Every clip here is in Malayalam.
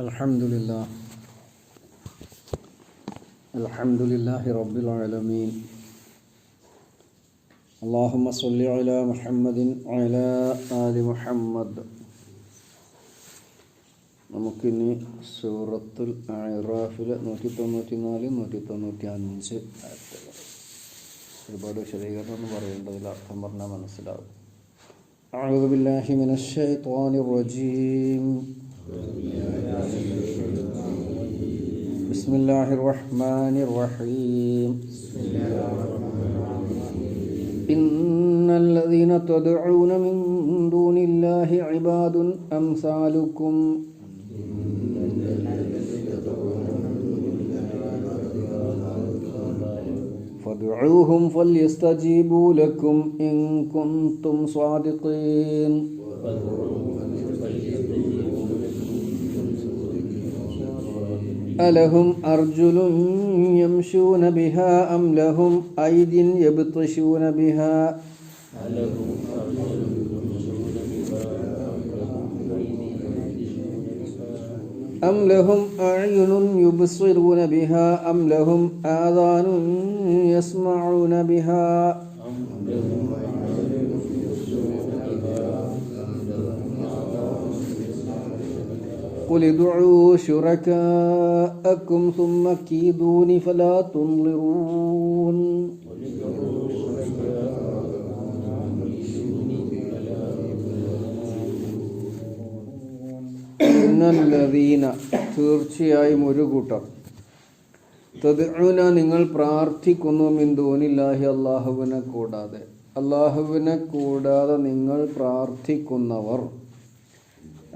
الحمد لله الحمد لله رب العالمين اللهم صل على محمد وعلى آل محمد നമുക്കിനി സൂറത്തുൽ അറാഫിലെ നൂറ്റി തൊണ്ണൂറ്റി നാല് നൂറ്റി തൊണ്ണൂറ്റി അഞ്ച് ആയത്തുകൾ ഒരുപാട് വിശദീകരണം ഒന്നും പറയേണ്ടതില്ല അർത്ഥം പറഞ്ഞാൽ മനസ്സിലാവും أعوذ بالله من الشيطان الرجيم بسم الله الرحمن الرحيم. إن الذين تدعون من دون الله عباد أمثالكم. فادعوهم فليستجيبوا لكم إن كنتم صادقين. ألهم أرجل يمشون بها أم لهم أيد يبطشون بها؟ أم لهم أعين يبصرون بها أم لهم آذان يسمعون بها؟ قل ادعوا شركاءكم ثم كيدون فلا تنظرون ഇന്നല്ലതീന തീർച്ചയായും ഒരു കൂട്ടർ തദ്ഉന നിങ്ങൾ പ്രാർത്ഥിക്കുന്നു മിന്തൂനില്ലാഹി അള്ളാഹുവിനെ കൂടാതെ അള്ളാഹുവിനെ കൂടാതെ നിങ്ങൾ പ്രാർത്ഥിക്കുന്നവർ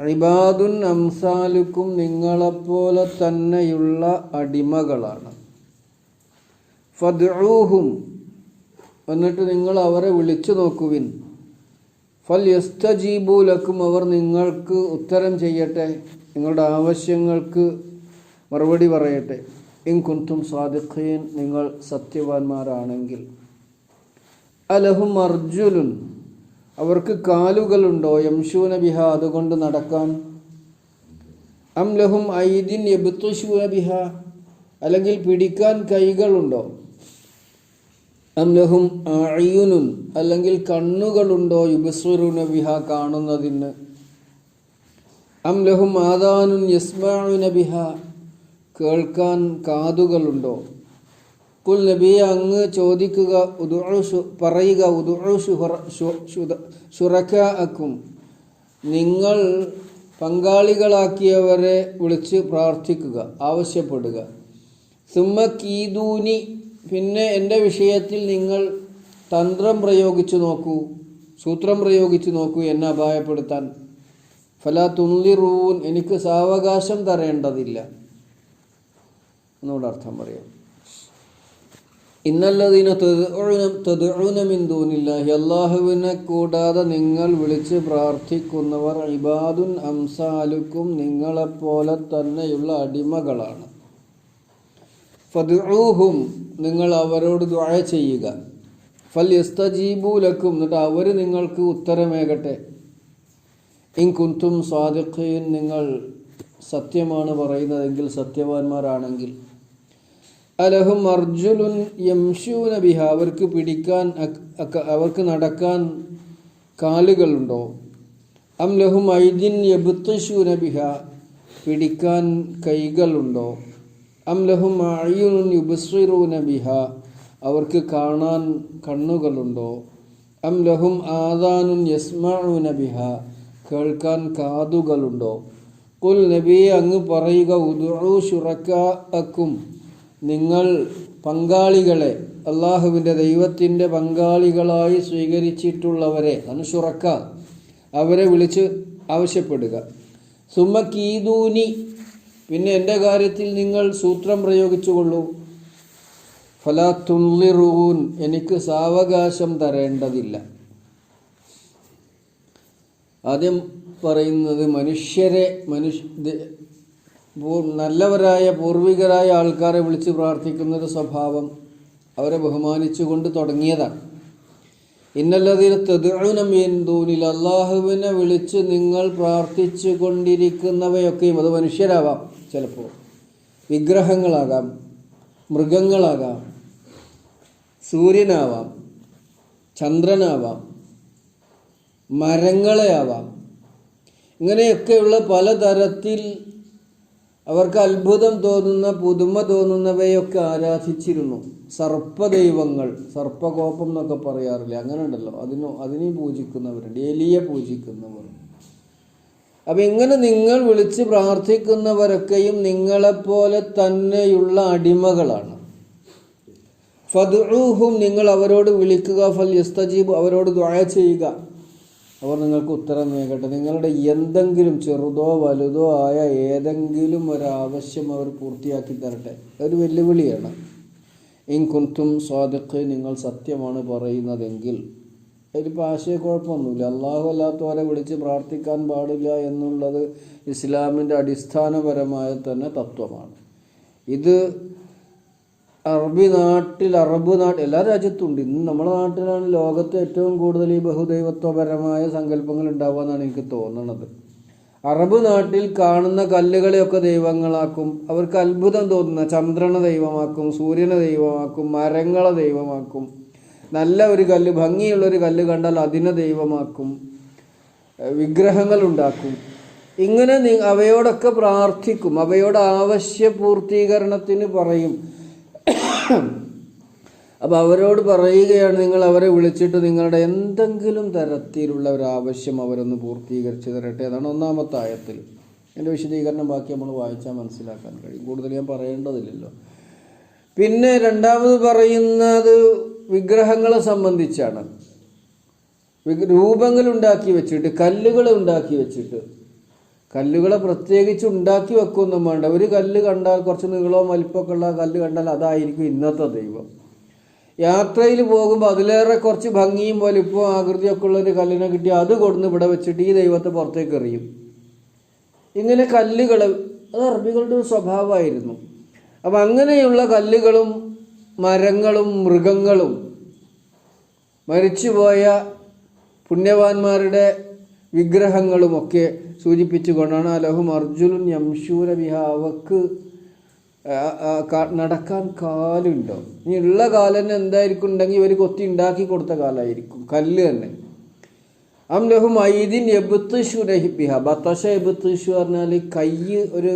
ഇബാദുൻ അംസാലുക്കും നിങ്ങളെപ്പോലെ തന്നെയുള്ള അടിമകളാണ്. ഫദ്ഊഹും എന്നിട്ട് നിങ്ങൾ അവരെ വിളിച്ചു നോക്കുവിൻ. ഫൽ യസ്തജീബൂലക്കും അവർ നിങ്ങൾക്ക് ഉത്തരം ചെയ്യട്ടെ. നിങ്ങളുടെ ആവശ്യങ്ങൾക്ക് മറുപടി പറയട്ടെ. ഇൻ കുന്തും സാദിഖീൻ നിങ്ങൾ സത്യവാന്മാരാണെങ്കിൽ അലഹും അർജുലുൻ അവർക്ക് കാലുകളുണ്ടോ? യംശൂന ബിഹ അതുകൊണ്ട് നടക്കാൻ. അം ലഹും ഐദിൻ യബുത്തുശൂന ബിഹ അല്ലെങ്കിൽ പിടിക്കാൻ കൈകളുണ്ടോ? അം ലഹും അയ്യുനുൻ അല്ലെങ്കിൽ കണ്ണുകളുണ്ടോ? യുബസുറുന ബിഹ കാണുന്നതിന്. അം ലഹും ആദാനുൻ യസ്മാഉന ബിഹ കേൾക്കാൻ കാതുകളുണ്ടോ? കുൽ നബിയെ അങ്ങ് ചോദിക്കുക പറയുക ഉദുഉ ശുഹറ- ശു- ശുദ- ശുറക്കാഅക്കും. നിങ്ങൾ പങ്കാളികളാക്കിയവരെ വിളിച്ച് പ്രാർത്ഥിക്കുക ആവശ്യപ്പെടുക. സുമ്മ കീദൂനി പിന്നെ എന്റെ വിഷയത്തിൽ നിങ്ങൾ തന്ത്രം പ്രയോഗിച്ചു നോക്കൂ സൂത്രം പ്രയോഗിച്ചു നോക്കൂ എന്നെ അപായപ്പെടുത്താൻ. ഫല തുള്ളിറൂൻ എനിക്ക് സാവകാശം തരേണ്ടതില്ല. എന്നോട് അർത്ഥം പറയാം. അള്ളാഹുവിനെ കൂടാതെ നിങ്ങൾ വിളിച്ച് പ്രാർത്ഥിക്കുന്നവർ ഇബാദുൻ അംസാലുക്കും നിങ്ങളെപ്പോലെ തന്നെയുള്ള അടിമകളാണ്. ഫതുഹും നിങ്ങൾ അവരോട് ദുആ ചെയ്യുക. ഫൽ യസ്തജീബൂലക്കും എന്നിട്ട് അവർ നിങ്ങൾക്ക് ഉത്തരമേകട്ടെ. ഇൻ കുന്തും സ്വാദിഖീൻ നിങ്ങൾ സത്യമാണ് പറയുന്നതെങ്കിൽ സത്യവാന്മാരാണെങ്കിൽ അലഹും അർജുലുൻ യംശൂന ബിഹ. അവർക്ക് പിടിക്കാൻ അവർക്ക് നടക്കാൻ കാലുകളുണ്ടോ? അം ലഹും ഐദിൻ യബുത്തശൂന ബിഹ. പിടിക്കാൻ കൈകളുണ്ടോ? അം ലഹും അയ്യുൻ യുബസ്റിറൂന ബിഹ. അവർക്ക് കാണാൻ കണ്ണുകളുണ്ടോ? അം ലഹും ആദാനുൻ യസ്മഊന ബിഹ. കേൾക്കാൻ കാതുകളുണ്ടോ? കുൽ നബിയെ അങ്ങ് പറയുക ഉദുഉ ശുറക്കാഅക്കും. നിങ്ങൾ പങ്കാളികളെ അള്ളാഹുവിന്റെ ദൈവത്തിന്റെ പങ്കാളികളായി സ്വീകരിച്ചിട്ടുള്ളവരെ അനുഷുറക്ക അവരെ വിളിച്ച് ആവശ്യപ്പെടുക. സുമ കീതൂനി പിന്നെ എന്റെ കാര്യത്തിൽ നിങ്ങൾ സൂത്രം പ്രയോഗിച്ചുകൊള്ളൂ. ഫലാ തുള്ളിറൂൻ എനിക്ക് സാവകാശം തരേണ്ടതില്ല. ആദ്യം പറയുന്നത് മനുഷ്യരെ മനുഷ്യ നല്ലവരായ പൂർവികരായ ആൾക്കാരെ വിളിച്ച് പ്രാർത്ഥിക്കുന്നൊരു സ്വഭാവം അവരെ ബഹുമാനിച്ചുകൊണ്ട് തുടങ്ങിയതാണ്. ഇന്നല്ലതിൽ തെതുനമീന്തൂനിൽ അള്ളാഹുവിനെ വിളിച്ച് നിങ്ങൾ പ്രാർത്ഥിച്ചു കൊണ്ടിരിക്കുന്നവയൊക്കെയും അത് മനുഷ്യരാവാം ചിലപ്പോൾ. വിഗ്രഹങ്ങളാകാം മൃഗങ്ങളാകാം സൂര്യനാവാം ചന്ദ്രനാവാം മരങ്ങളെ ആവാം ഇങ്ങനെയൊക്കെയുള്ള പലതരത്തിൽ അവർക്ക് അത്ഭുതം തോന്നുന്ന പുതുമ തോന്നുന്നവയൊക്കെ ആരാധിച്ചിരുന്നു. സർപ്പദൈവങ്ങൾ സർപ്പകോപം എന്നൊക്കെ പറയാറില്ല? അങ്ങനെ ഉണ്ടല്ലോ. അതിനു അതിനെ പൂജിക്കുന്നവരുണ്ട്. എലിയെ പൂജിക്കുന്നവർ. അപ്പം ഇങ്ങനെ നിങ്ങൾ വിളിച്ച് പ്രാർത്ഥിക്കുന്നവരൊക്കെയും നിങ്ങളെപ്പോലെ തന്നെയുള്ള അടിമകളാണ്. ഫതുഹും നിങ്ങൾ അവരോട് വിളിക്കുക ഫൽ യസ്തജീബ് അവരോട് ദ്വായ ചെയ്യുക. അവർ നിങ്ങൾക്ക് ഉത്തരം നൽകട്ടെ. നിങ്ങളുടെ എന്തെങ്കിലും ചെറുതോ വലുതോ ആയ ഏതെങ്കിലും ഒരാവശ്യം അവർ പൂർത്തിയാക്കി തരട്ടെ. ഒരു വെല്ലുവിളിയാണ്. ഇൻ കുന്തും സ്വാദിഖ് നിങ്ങൾ സത്യമാണ് പറയുന്നതെങ്കിൽ. അതിലിപ്പോൾ ആശയക്കുഴപ്പമൊന്നുമില്ല അള്ളാഹു അല്ലാത്തവരെ വിളിച്ച് പ്രാർത്ഥിക്കാൻ പാടില്ല എന്നുള്ളത് ഇസ്ലാമിന്റെ അടിസ്ഥാനപരമായ തന്നെ തത്വമാണ്. ഇത് അറബി നാട്ടിൽ അറബ് നാട്ടിൽ എല്ലാ രാജ്യത്തും ഉണ്ട് ഇന്ന് നമ്മുടെ നാട്ടിലാണ് ലോകത്ത് ഏറ്റവും കൂടുതൽ ഈ ബഹുദൈവത്വപരമായ സങ്കല്പങ്ങൾ ഉണ്ടാവുക എന്നാണ് എനിക്ക് തോന്നുന്നത് അറബ് നാട്ടിൽ കാണുന്ന കല്ലുകളെയൊക്കെ ദൈവങ്ങളാക്കും. അവർക്ക് അത്ഭുതം തോന്നുന്ന ചന്ദ്രനെ ദൈവമാക്കും സൂര്യനെ ദൈവമാക്കും മരങ്ങളെ ദൈവമാക്കും. നല്ല ഒരു കല്ല് ഭംഗിയുള്ള ഒരു കല്ല് കണ്ടാൽ അതിനെ ദൈവമാക്കും. വിഗ്രഹങ്ങൾ ഉണ്ടാക്കും. ഇങ്ങനെ അവയോടൊക്കെ പ്രാർത്ഥിക്കും. അവയോട് ആവശ്യ പൂർത്തീകരണത്തിന് പറയും. അപ്പോൾ അവരോട് പറയുകയാണ് നിങ്ങൾ അവരെ വിളിച്ചിട്ട് നിങ്ങളുടെ എന്തെങ്കിലും തരത്തിലുള്ള ഒരു ആവശ്യം അവരൊന്ന് പൂർത്തീകരിച്ച് തരട്ടെ. അതാണ് ഒന്നാമത്തെ ആയത്തിൽ. എന്റെ വിശദീകരണം ബാക്കി നമ്മൾ വായിച്ചാൽ മനസ്സിലാക്കാൻ കഴിയും. കൂടുതൽ ഞാൻ പറയേണ്ടതില്ലല്ലോ. പിന്നെ രണ്ടാമത് പറയുന്നത് വിഗ്രഹങ്ങളെ സംബന്ധിച്ചാണ്. രൂപങ്ങൾ ഉണ്ടാക്കി വെച്ചിട്ട് കല്ലുകൾ ഉണ്ടാക്കി വെച്ചിട്ട് കല്ലുകളെ പ്രത്യേകിച്ച് ഉണ്ടാക്കി വെക്കൊന്നും വേണ്ട. ഒരു കല്ല് കണ്ടാൽ കുറച്ച് നീളവും വലിപ്പമൊക്കെ ഉള്ള കല്ല് കണ്ടാൽ അതായിരിക്കും ഇന്നത്തെ ദൈവം. യാത്രയിൽ പോകുമ്പോൾ അതിലേറെ കുറച്ച് ഭംഗിയും വലിപ്പവും ആകൃതിയൊക്കെ ഉള്ള ഒരു കല്ലിനെ കിട്ടി അത് കൊടുന്ന് ഇവിടെ വെച്ചിട്ട് ഈ ദൈവത്തെ പുറത്തേക്ക് എറിയും. ഇങ്ങനെ കല്ലുകൾ അത് അറബികളുടെ ഒരു സ്വഭാവമായിരുന്നു. അപ്പം അങ്ങനെയുള്ള കല്ലുകളും മരങ്ങളും മൃഗങ്ങളും മരിച്ചുപോയ പുണ്യവാന്മാരുടെ വിഗ്രഹങ്ങളുമൊക്കെ സൂചിപ്പിച്ചുകൊണ്ടാണ് അലഹും അർജുനും യംശൂര ബിഹ അവക്ക് നടക്കാൻ കാലുണ്ടോ? ഇനി ഉള്ള കാലം തന്നെ എന്തായിരിക്കും? ഉണ്ടെങ്കിൽ ഇവർ കൊത്തി ഉണ്ടാക്കി കൊടുത്ത കാലമായിരിക്കും കല്ല് തന്നെ. അം ലഹും ഐദിൻ എബുത്തുഷു രഹിബിഹ ബത്തശ എബുത്തുഷു പറഞ്ഞാൽ കൈ ഒരു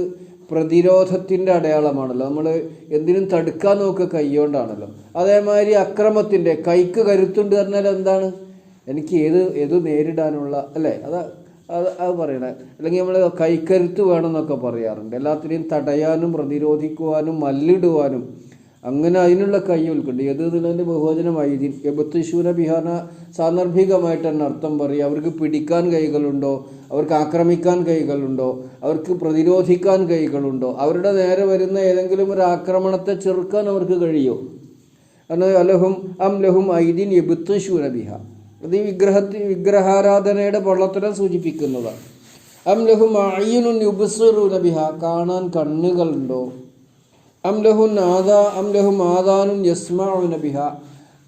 പ്രതിരോധത്തിന്റെ അടയാളമാണല്ലോ. നമ്മൾ എന്തിനും തടുക്കാൻ നോക്കുക കൈ കൊണ്ടാണല്ലോ. അതേമാതിരി അക്രമത്തിന്റെ കൈക്ക് കരുത്തുണ്ട് പറഞ്ഞാൽ എന്താണ്? എനിക്ക് ഏത് ഏത് നേരിടാനുള്ള അല്ലേ? അത് അത് അത് പറയണേ. അല്ലെങ്കിൽ നമ്മൾ കൈക്കരുത്ത് വേണമെന്നൊക്കെ പറയാറുണ്ട്. എല്ലാത്തിനെയും തടയാനും പ്രതിരോധിക്കുവാനും മല്ലിടുവാനും. അങ്ങനെ അതിനുള്ള കയ്യൊൽക്കുണ്ട് ഏത് എന്നുള്ളതിന്റെ ബഹുജനമായി എബത്തുശൂര ബിഹാന സാന്ദർഭികമായിട്ട് തന്നെ അർത്ഥം പറയും. അവർക്ക് പിടിക്കാൻ കൈകളുണ്ടോ? അവർക്ക് ആക്രമിക്കാൻ കൈകളുണ്ടോ? അവർക്ക് പ്രതിരോധിക്കാൻ കൈകളുണ്ടോ? അവരുടെ നേരെ വരുന്ന ഏതെങ്കിലും ഒരു ആക്രമണത്തെ ചെറുക്കാൻ അവർക്ക് കഴിയോ? എന്നാൽ അലഹും അം ലഹും ഐദിൻ എബത്തുശൂര ബിഹ. അത് ഈ വിഗ്രഹത്തിൽ വിഗ്രഹാരാധനയുടെ പൊള്ളത്തരം സൂചിപ്പിക്കുന്നതാണ് അം ലഹു അയ്യനുൻ യുബുസുറൂന ബിഹ കാണാൻ കണ്ണുകളുണ്ടോ? അം ലഹു നാദാ അം ലഹു യസ്മാഉന ബിഹ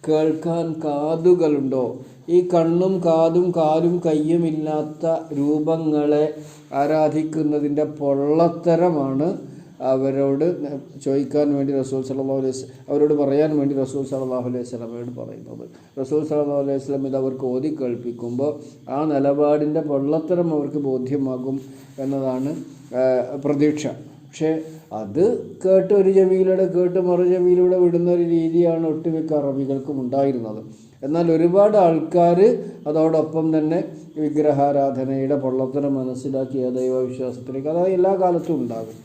കേൾക്കാൻ കാതുകളുണ്ടോ? ഈ കണ്ണും കാതും കാലും കയ്യുമില്ലാത്ത രൂപങ്ങളെ ആരാധിക്കുന്നതിന്റെ പൊള്ളത്തരമാണ് അവരോട് ചോദിക്കാൻ വേണ്ടി റസൂൽ സല്ലല്ലാഹു അലൈഹി അവരോട് പറയാൻ വേണ്ടി റസൂൽ സല്ലല്ലാഹു അലൈഹി സ്വലമയോട് പറയുന്നത്. റസൂൽ സല്ലല്ലാഹു അലൈഹി സ്വലം ഇത് അവർക്ക് ഓതി കേൾപ്പിക്കുമ്പോൾ ആ നിലപാടിന്റെ പൊള്ളത്തരം അവർക്ക് ബോധ്യമാകും എന്നതാണ് പ്രതീക്ഷ. പക്ഷേ അത് കേട്ട് ഒരു ചെവിയിലൂടെ കേട്ട് മറു ചെവിയിലൂടെ വിടുന്ന ഒരു രീതിയാണ് ഒട്ടുമിക്ക അറബികൾക്കും ഉണ്ടായിരുന്നത്. എന്നാൽ ഒരുപാട് ആൾക്കാർ അതോടൊപ്പം തന്നെ വിഗ്രഹാരാധനയുടെ പൊള്ളത്തരം മനസ്സിലാക്കിയ ദൈവവിശ്വാസത്തിലേക്ക് അതായത് എല്ലാ കാലത്തും ഉണ്ടാകും.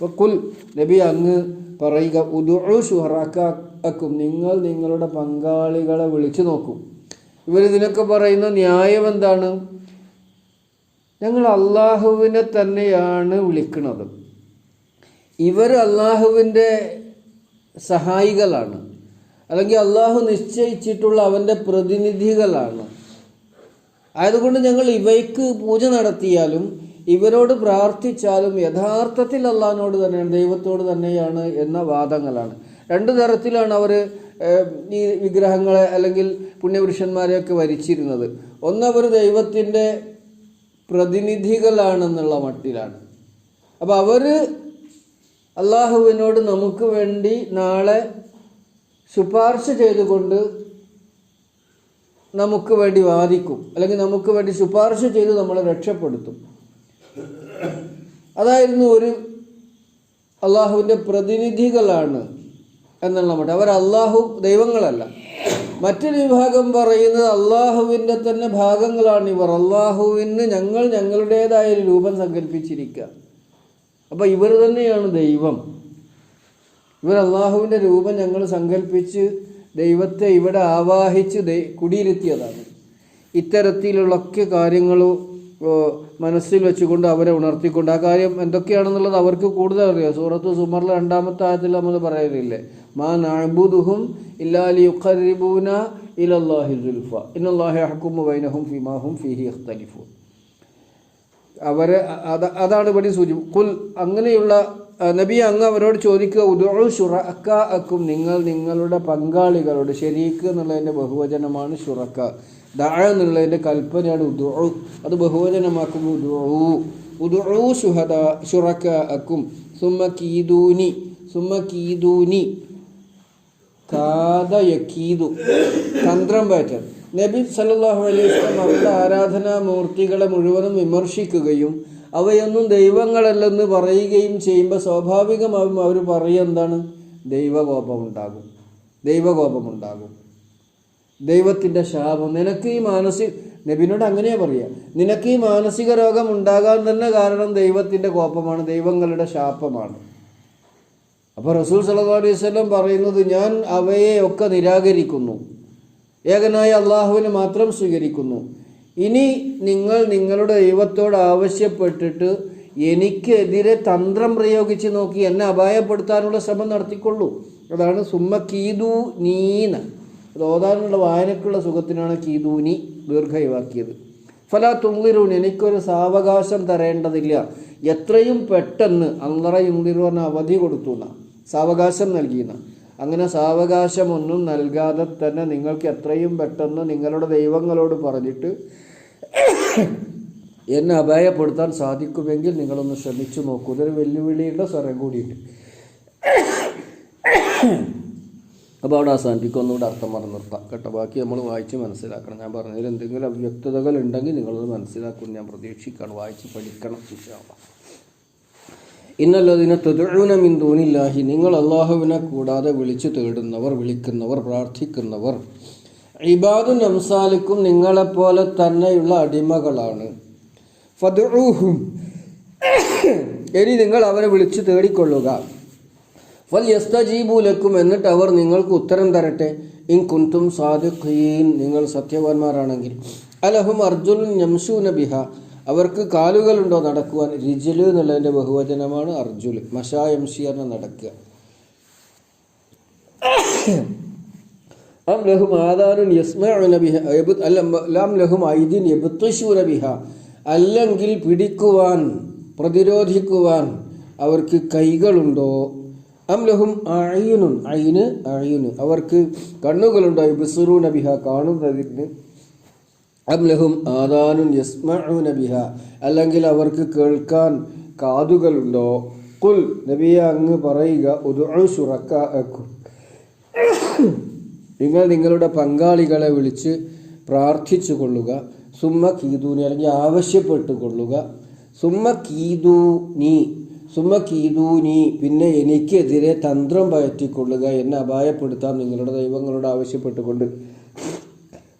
അപ്പോൾ കുൽ നബി അങ്ങ് പറയുക ഉദുഴു ഷുഹറാക്കും നിങ്ങൾ നിങ്ങളുടെ പങ്കാളികളെ വിളിച്ചു നോക്കും. ഇവർ ഇതിനൊക്കെ പറയുന്ന ന്യായം എന്താണ്? ഞങ്ങൾ അള്ളാഹുവിനെ തന്നെയാണ് വിളിക്കുന്നത്. ഇവർ അള്ളാഹുവിന്റെ സഹായികളാണ്. അല്ലെങ്കിൽ അള്ളാഹു നിശ്ചയിച്ചിട്ടുള്ള അവന്റെ പ്രതിനിധികളാണ്. ആയതുകൊണ്ട് ഞങ്ങൾ ഇവയ്ക്ക് പൂജ നടത്തിയാലും ഇവരോട് പ്രാർത്ഥിച്ചാലും യഥാർത്ഥത്തിൽ അള്ളഹാനോട് തന്നെയാണ് ദൈവത്തോട് തന്നെയാണ് എന്ന വാദങ്ങളാണ്. രണ്ടു തരത്തിലാണ് അവർ ഈ വിഗ്രഹങ്ങളെ അല്ലെങ്കിൽ പുണ്യപുരുഷന്മാരെയൊക്കെ വരിച്ചിരുന്നത്. ഒന്നവർ ദൈവത്തിന്റെ പ്രതിനിധികളാണെന്നുള്ള മട്ടിലാണ്. അപ്പോൾ അവർ അള്ളാഹുവിനോട് നമുക്ക് വേണ്ടി നാളെ ശുപാർശ ചെയ്തുകൊണ്ട് നമുക്ക് വേണ്ടി വാദിക്കും. അല്ലെങ്കിൽ നമുക്ക് വേണ്ടി ശുപാർശ ചെയ്ത് നമ്മളെ രക്ഷപ്പെടുത്തും. അതായിരുന്നു ഒരു അള്ളാഹുവിന്റെ പ്രതിനിധികളാണ് എന്നുള്ള മട്ട്. അവർ അള്ളാഹു ദൈവങ്ങളല്ല. മറ്റൊരു വിഭാഗം പറയുന്നത് അള്ളാഹുവിന്റെ തന്നെ ഭാഗങ്ങളാണ് ഇവർ. അള്ളാഹുവിന് ഞങ്ങൾ ഞങ്ങളുടേതായ ഒരു രൂപം സങ്കല്പിച്ചിരിക്കുക അപ്പോൾ ഇവർ തന്നെയാണ് ദൈവം. ഇവർ അള്ളാഹുവിന്റെ രൂപം ഞങ്ങൾ സങ്കല്പിച്ച് ദൈവത്തെ ഇവിടെ ആവാഹിച്ച് കുടിയിരുത്തിയതാണ്. ഇത്തരത്തിലുള്ളൊക്കെ കാര്യങ്ങളും മനസ്സിൽ വെച്ചുകൊണ്ട് അവരെ ഉണർത്തിക്കൊണ്ട്. ആ കാര്യം എന്തൊക്കെയാണെന്നുള്ളത് അവർക്ക് കൂടുതൽ അറിയാം. സൂറത്ത് സുമറിലെ രണ്ടാമത്തെ ആയത്തിൽ നമ്മൾ പറയുന്നില്ലേ മാ നാബുദുഹും ഇല്ലാലി യുഖറിബൂന ഇലല്ലാഹി ദുൽഫ ഇന്നല്ലാഹി അഹ്കുമു ബൈനഹും ഫിമാഹും ഫീഹി ഇഖ്തലിഫു അവരെ അത് അതാണ് ഇവിടെ സൂചി കുൽ അങ്ങനെയുള്ള നബി അങ്ങ് അവരോട് ചോദിക്കുക ഉദോ ഷുറക്ക അക്കും നിങ്ങൾ നിങ്ങളുടെ പങ്കാളികളോട് ശരീക്ക് എന്നുള്ളതിന്റെ ബഹുവചനമാണ് ഷുറക്ക ദാ എന്നുള്ളതിന്റെ കൽപ്പനയാണ് ഉദു അത് ബഹുവചനമാക്കുമ്പോൾ ഉദു ഉദു ഷുഹദ ഷുറക്ക സുമ്മ കീദൂനി. സുമ കീദൂനി. കാത യക്കീതു തന്ത്രം പാറ്റൻ നബി സല്ലല്ലാഹു അലൈഹി വസല്ലം അവരുടെ ആരാധനാ മൂർത്തികളെ മുഴുവനും വിമർശിക്കുകയും അവയൊന്നും ദൈവങ്ങളല്ലെന്ന് പറയുകയും ചെയ്യുമ്പോൾ സ്വാഭാവികമാവും അവർ പറയുക എന്താണ്? ദൈവകോപമുണ്ടാകും. ദൈവകോപമുണ്ടാകും. ദൈവത്തിന്റെ ശാപം. നിനക്ക് ഈ മാനസിക നബിനോട് അങ്ങനെയാ പറയുക നിനക്ക് ഈ മാനസിക രോഗം ഉണ്ടാകാൻ തന്നെ കാരണം ദൈവത്തിന്റെ കോപമാണ് ദൈവങ്ങളുടെ ശാപമാണ്. അപ്പോൾ റസൂൽ സല്ലാ അലൈഹി വസല്ലം പറയുന്നത് ഞാൻ അവയെ ഒക്കെ നിരാകരിക്കുന്നു. ഏകനായ അള്ളാഹുവിനെ മാത്രം സ്വീകരിക്കുന്നു. ഇനി നിങ്ങൾ നിങ്ങളുടെ ദൈവത്തോട് ആവശ്യപ്പെട്ടിട്ട് എനിക്കെതിരെ തന്ത്രം പ്രയോഗിച്ച് നോക്കി എന്നെ അപായപ്പെടുത്താനുള്ള ശ്രമം നടത്തിക്കൊള്ളൂ. അതാണ് സുമ്മ കീതു നീന. അത് ഓതാനുള്ള വായനക്കുള്ള സുഖത്തിനാണ് കീതൂനി ദീർഘയവാക്കിയത്. ഫല തുങ്കിരൂൻ എനിക്കൊരു സാവകാശം തരേണ്ടതില്ല. എത്രയും പെട്ടെന്ന് അള്ളറ യുന്തിരു പറഞ്ഞ അവധി കൊടുത്തു എന്നാ. സാവകാശം നൽകിയെന്ന അങ്ങനെ സാവകാശമൊന്നും നൽകാതെ തന്നെ നിങ്ങൾക്ക് എത്രയും പെട്ടെന്ന് നിങ്ങളുടെ ദൈവങ്ങളോട് പറഞ്ഞിട്ട് എന്നെ അപായപ്പെടുത്താൻ സാധിക്കുമെങ്കിൽ നിങ്ങളൊന്ന് ശ്രമിച്ചു നോക്കൂ. ഇതൊരു വെല്ലുവിളിയുടെ സ്വരം കൂടിയിട്ട്. അപ്പോൾ അവിടെ അവസാനിപ്പിക്കും ഒന്നുകൂടെ അർത്ഥം പറഞ്ഞു നിർത്താം കേട്ടോ ബാക്കി നമ്മൾ വായിച്ച് മനസ്സിലാക്കണം. ഞാൻ പറഞ്ഞതിൽ എന്തെങ്കിലും അവ്യക്തതകൾ ഉണ്ടെങ്കിൽ നിങ്ങളത് മനസ്സിലാക്കും ഞാൻ പ്രതീക്ഷിക്കണം വായിച്ച് പഠിക്കണം ഇൻഷാല്ലാ ഇന്നല്ലതിനെ തെതുഴുന മിന്തൂനില്ലാഹി നിങ്ങൾ അള്ളാഹുവിനെ കൂടാതെ വിളിച്ചു തേടുന്നവർ വിളിക്കുന്നവർ പ്രാർത്ഥിക്കുന്നവർ ഇബാദുൻ അംസാലിക്കും നിങ്ങളെപ്പോലെ തന്നെയുള്ള അടിമകളാണ്. ഫതുഹും ഇനി നിങ്ങൾ അവരെ വിളിച്ചു തേടിക്കൊള്ളുക. ഫൽ യസ്തജീബൂലക്കും എന്നിട്ട് അവർ നിങ്ങൾക്ക് ഉത്തരം തരട്ടെ. ഇൻ കുന്തും സാധുഖീൻ നിങ്ങൾ സത്യവാന്മാരാണെങ്കിൽ അലഹും അർജുൻ യംശൂന ബിഹ അവർക്ക് കാലുകളുണ്ടോ നടക്കുവാൻ? രിജുൽ എന്നുള്ളതിന്റെ ബഹുവചനമാണ് അർജുൽ. മഷാ യംഷി എന്ന നടക്കുക. അം ലഹും ആദാനുൻ യസ്മഉന ബിഹ ലാം ലഹും ഐദിൻ യബ്തശൂന ബിഹ അല്ലെങ്കിൽ പിടിക്കുവാൻ പ്രതിരോധിക്കുവാൻ അവർക്ക് കൈകളുണ്ടോ? അം ലഹും അയ്യുനുൻ അയിന് അയ്യുന് അവർക്ക് കണ്ണുകളുണ്ടായി. ബിസുറു നബിഹ കാണുന്നതിന്. അംലഹും ആദാനുൻ യസ്മഊന നബിഹ അല്ലെങ്കിൽ അവർക്ക് കേൾക്കാൻ കാതുകളുണ്ടോ? കുൽ നബിയ അങ്ങ് പറയുക ഉദുഉ ശുറക്കാഅക്കും നിങ്ങൾ നിങ്ങളുടെ പങ്കാളികളെ വിളിച്ച് പ്രാർത്ഥിച്ചു കൊള്ളുക. സുമ്മ കീതൂനി അല്ലെങ്കിൽ ആവശ്യപ്പെട്ടു കൊള്ളുക സുമ്മ കീതൂ നീ സുമ്മ കീതൂനി പിന്നെ എനിക്കെതിരെ തന്ത്രം പയറ്റിക്കൊള്ളുക എന്നെ അപായപ്പെടുത്താൻ നിങ്ങളുടെ ദൈവങ്ങളോട് ആവശ്യപ്പെട്ടുകൊണ്ട്.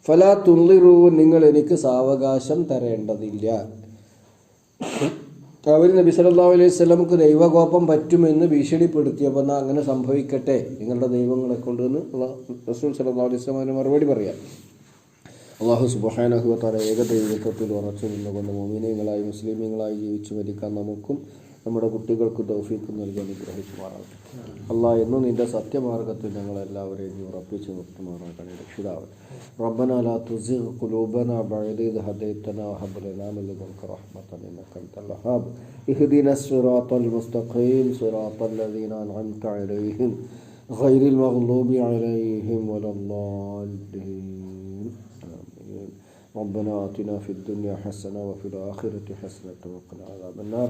ഫല തുള്ളിറൂ നിങ്ങൾ എനിക്ക് സാവകാശം തരേണ്ടതില്ല. അവർ നബി അലൈഹി സ്വലമുക്ക് ദൈവകോപം പറ്റുമെന്ന് ഭീഷണിപ്പെടുത്തിയപ്പോൾ എന്നാൽ അങ്ങനെ സംഭവിക്കട്ടെ? നിങ്ങളുടെ ദൈവങ്ങളെ കൊണ്ട് എന്ന് റസൂൽ സല്ലാ അലൈഹി വസല്ലം മറുപടി പറയാം. അള്ളാഹു സുബ്ഹാനഹു വതആല ഏക ദൈവത്വത്തിൽ ഉറച്ചു നിന്നുകൊണ്ട് മോമിനങ്ങളായി മുസ്ലിമീങ്ങളായി ജീവിച്ചു മരിക്കാൻ നമുക്കും നമ്മുടെ കുട്ടികൾക്ക് തൗഫീഖ് നൽകി അനുഗ്രഹിക്കുമാറാകട്ടെ അള്ളാഹ് എന്നും നിന്റെ സത്യമാർഗത്തിൽ ഞങ്ങളെല്ലാവരെയും നീ ഉറപ്പിച്ച് നിർത്തുമാറാകണേ രക്ഷിതാവ് ربنا لا تزغ قلوبنا بعد إذ هديتنا وهب لنا من لدنك رحمة إنك أنت الوهاب اهدنا الصراط المستقيم صراط الذين أنعمت عليهم غير المغلوب عليهم ولا الضالين آمين ربنا آتنا في الدنيا حسنة وفي الآخرة حسنة وقنا عذاب النار